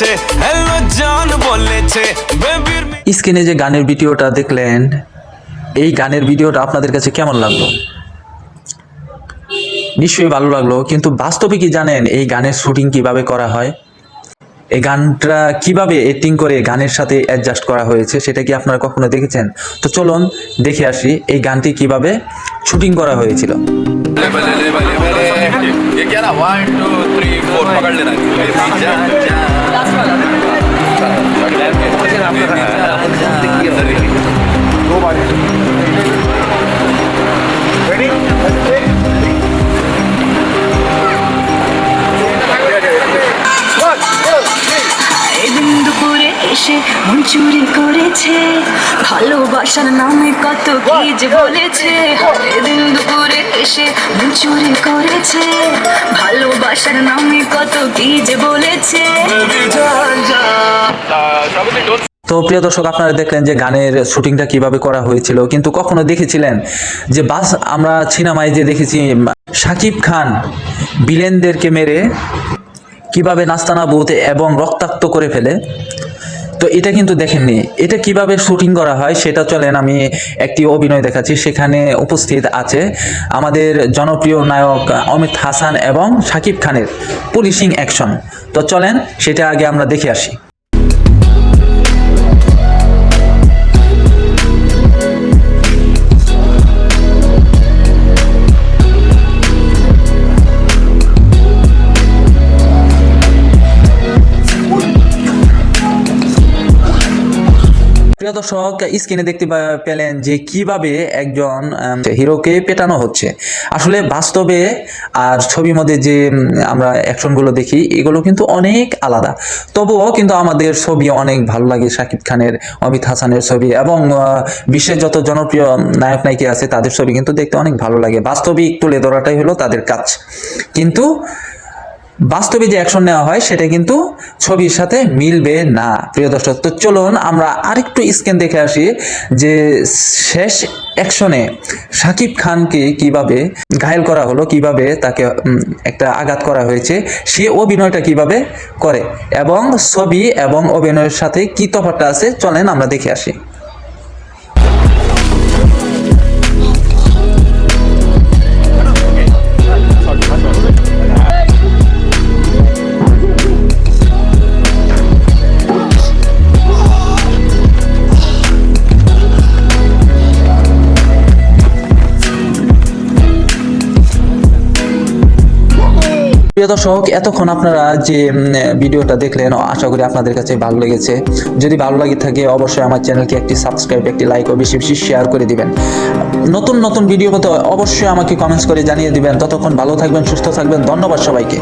বলেছে হ্যালো জান বলেছে বেবির স্ক্রিনে যে গানের ভিডিওটা দেখলেন এই গানের ভিডিওটা আপনাদের কাছে কেমন লাগলো নিশ্চয়ই ভালো লাগলো কিন্তু বাস্তবে কি জানেন এই গানের শুটিং কিভাবে করা হয় এই গানটা কিভাবে এডিটিং করে গানের সাথে অ্যাডজাস্ট করা হয়েছে সেটা কি আপনারা কখনো দেখেছেন তো চলুন দেখে আসি এই গানটি কিভাবে শুটিং করা হয়েছিল ये क्या ना वन टू थ्री फोर पकड़ लेना এদিন দুপুরে এসে মন চুরি করেছে। ভালোবাসার নামে কত কি যে বলেছে। এদিন দুপুরে এসে মন চুরি করেছে। ভালোবাসার নামে কত কি যে বলেছে তো প্রিয় দর্শক, আপনারা দেখলেন যে গানের শুটিংটা কীভাবে করা হয়েছিল। কিন্তু কখনো দেখেছিলেন যে বাস আমরা সিনেমায় যে দেখেছি, সাকিব খান বিলেনদেরকে মেরে কীভাবে নাস্তানা বউতে এবং রক্তাক্ত করে ফেলে? তো এটা কিন্তু দেখেননি। এটা কীভাবে শুটিং করা হয় সেটা চলেন, আমি একটি অভিনয় দেখাচ্ছি। সেখানে উপস্থিত আছে আমাদের জনপ্রিয় নায়ক অমিত হাসান এবং সাকিব খানের পুলিশিং অ্যাকশন। তো চলেন, সেটা আগে আমরা দেখে আসি। প্রিয় দর্শক, স্ক্রিনে দেখতে পেলেন যে কীভাবে একজন হিরোকে পেটানো হচ্ছে। আসলে বাস্তবে আর ছবির মধ্যে যে আমরা অ্যাকশনগুলো দেখি, এগুলো কিন্তু অনেক আলাদা। তবুও কিন্তু আমাদের ছবি অনেক ভালো লাগে শাকিব খানের, অমিত হাসানের ছবি এবং বিশ্বের যত জনপ্রিয় নায়ক নায়িকা আছে, তাদের ছবি কিন্তু দেখতে অনেক ভালো লাগে। বাস্তবিক তুলে ধরাটাই হলো তাদের কাজ। কিন্তু বাস্তবে যে অ্যাকশন নেওয়া হয়, সেটা কিন্তু ছবির সাথে মিলবে না। প্রিয় দর্শক, তো চলুন আমরা আরেকটু স্ক্যান দেখে আসি যে শেষ অ্যাকশনে শাকিব খানকে কীভাবে ঘায়েল করা হলো, কীভাবে তাকে একটা আঘাত করা হয়েছে, সে অভিনয়টা কীভাবে করে এবং ছবি এবং অভিনয়ের সাথে কি তফাৎটা আছে, চলেন আমরা দেখে আসি। প্রিয় দর্শক, এতক্ষণ আপনারা যে ভিডিওটা দেখলেন, আশা করি আপনাদের কাছে ভালো লেগেছে। যদি ভালো লাগে থাকে, অবশ্যই আমার চ্যানেলকে একটি সাবস্ক্রাইব, একটি লাইক ও বেশি বেশি শেয়ার করে দিবেন। নতুন নতুন ভিডিও হতে অবশ্যই আমাকে কমেন্টস করে জানিয়ে দিবেন। ততক্ষণ ভালো থাকবেন, সুস্থ থাকবেন। ধন্যবাদ সবাইকে।